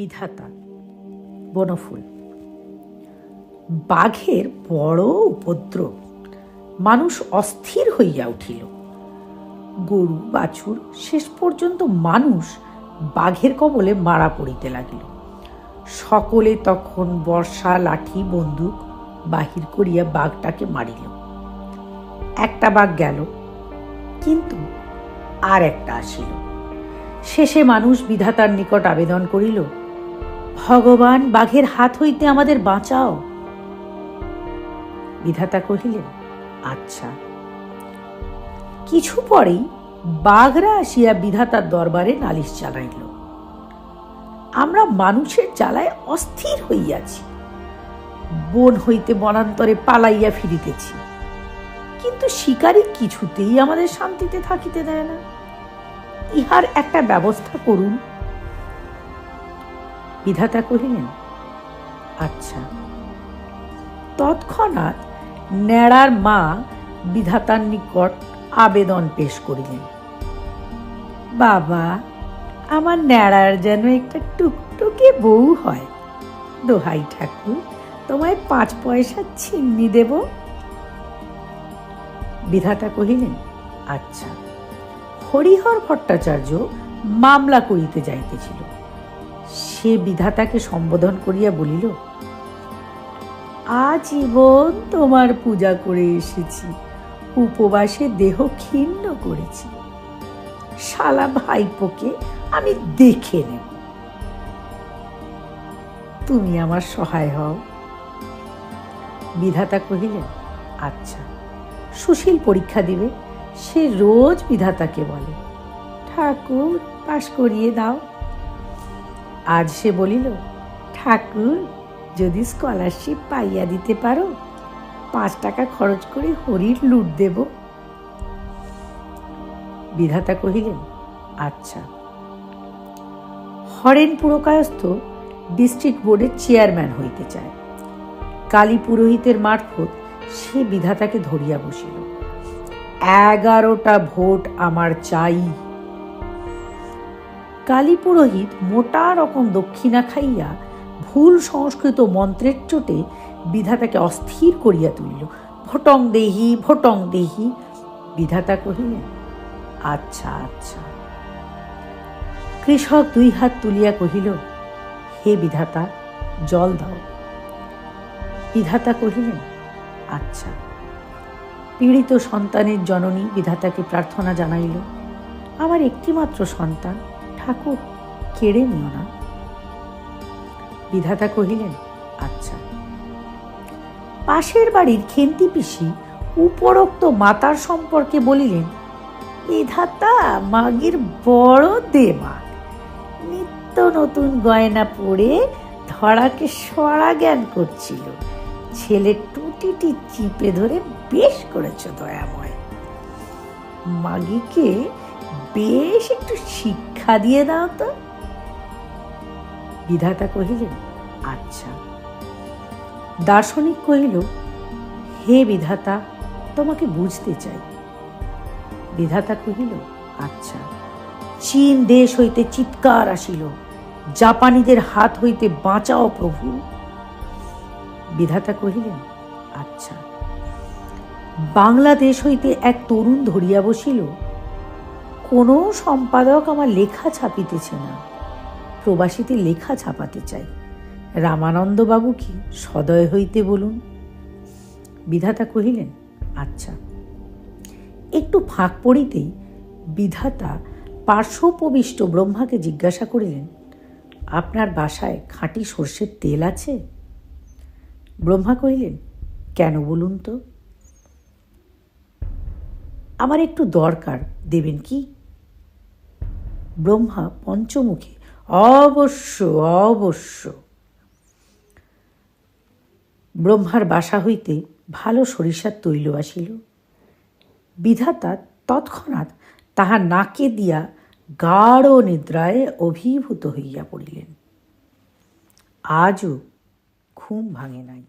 বিধাতা, বনফুল। বাঘের বড় উপদ্রব, মানুষ অস্থির হইয়া উঠিল। গরু, বাছুর, শেষ পর্যন্ত মানুষ বাঘের কবলে মারা পড়িতে লাগিল। সকলে তখন বর্ষা, লাঠি, বন্দুক বাহির করিয়া বাঘটাকে মারিল। একটা বাঘ গেল, কিন্তু আর একটা আসিল। শেষে মানুষ বিধাতার নিকট আবেদন করিল ভগবান বাঘের হাত হইতে আমাদের বাঁচাও। বিধাতা কহিলেন আচ্ছা। কিছু পরেই বাঘরা আসিয়া বিধাতার দরবারে নালিশ চালাইল আমরা মানুষের জ্বালায় অস্থির হইয়াছি। বন হইতে বনান্তরে পালাইয়া ফিরিতেছি। কিন্তু শিকারী কিছুতেই আমাদের শান্তিতে থাকিতে দেয় না। ইহার একটা ব্যবস্থা করুন। বিধাতা কহিলেন আচ্ছা। তৎক্ষণাৎ ন্যাড়ার মা বিধাতার নিকট আবেদন পেশ করিলেন। বাবা, আমার ন্যাড়ার যেন একটা টুকটুকে বউ হয়। দোহাই ঠাকুর, তোমায় পাঁচ পয়সা ছিন্নি দেব? বিধাতা কহিলেন আচ্ছা। হরিহর ভট্টাচার্য মামলা করিতে যাইতেছিল। সে বিধাতাকে সম্বোধন করিয়া বলিল, আজীবন তোমার পূজা করে এসেছি, উপবাসে দেহ ক্ষীণ করেছি। শালা ভাইপোকে আমি দেখে নেব। তুমি আমার সহায় হও। বিধাতা কহিলেন আচ্ছা সুশীল পরীক্ষা দিবে। সে রোজ বিধাতাকে বলে, ঠাকুর, পাশ করিয়ে দাও আজ সে বলিল, ঠাকুর, যদি স্কলারশিপ পাইয়া দিতে পারো, পাঁচ টাকা খরচ করে হরির লুট দেব। বিধাতা কহিলেন আচ্ছা। হরেন পুরকায়স্থ ডিস্ট্রিক্ট বোর্ডের চেয়ারম্যান হইতে চায়। কালী পুরোহিতের মারফত সে বিধাতাকে ধরিয়া বসিল, এগারোটা ভোট আমার চাই। কালী পুরোহিত মোটা রকম দক্ষিণা খাইয়া ভুল সংস্কৃত মন্ত্রের চোটে বিধাতাকে অস্থির করিয়া তুলিল। ভটং দেহি ভটং দেহি বিধাতা কহিলেন। আচ্ছা আচ্ছা। কৃষক দুই হাত তুলিয়া কহিল, হে বিধাতা, জল দাও। বিধাতা কহিলেন আচ্ছা। পীড়িত সন্তানের জননী বিধাতাকে প্রার্থনা জানাইল, আমার একটিমাত্র সন্তান। ঠাকুর কেড়ে নিও না। বিধাতা কহিলেন আচ্ছা। পাশের বাড়ির খেন্তি পিসি উপরোক্ত মাতার সম্পর্কে বলিলেন, বিধাতা মাগির বড় দেমাগ নিত্য নতুন গয়না পরে ধরাকে সরা জ্ঞান করছিল। ছেলে টুটিটি চিপে ধরে বেশ করেছ দয়াময়। মাগিকে বেশ একটু শিক্ষা দিয়ে দাও তো। বিধাতা কহিলেন আচ্ছা। দার্শনিক কহিল, হে বিধাতা, তোমাকে বুঝতে চাই। বিধাতা কহিল আচ্ছা। চীন দেশ হইতে চিৎকার আসিল, জাপানিদের হাত হইতে বাঁচাও প্রভু। বিধাতা কহিলেন আচ্ছা। বাংলাদেশ হইতে এক তরুণ ধরিয়া বসিল কোনো সম্পাদক আমার লেখা ছাপিতেছে না। প্রবাসীতে লেখা ছাপাতে চাই। রামানন্দ বাবু কি সদয় হইতে বলুন? বিধাতা কহিলেন আচ্ছা। একটু ফাঁক পড়িতেই বিধাতা পার্শ্বপবিষ্ট ব্রহ্মাকে জিজ্ঞাসা করিলেন, আপনার বাসায় খাঁটি সর্ষের তেল আছে? ব্রহ্মা কহিলেন, কেন বলুন তো? আমার একটু দরকার, দেবেন কি? ব্রহ্মা পঞ্চমুখী। অবশ্য অবশ্য। ব্রহ্মার বাসা হইতে ভালো সরিষার তৈল আসিল। বিধাতা তৎক্ষণাৎ তাহা নাকে দিয়া গাঢ় নিদ্রায় অভিভূত হইয়া পড়িলেন। আজও ঘুম ভাঙে নাই।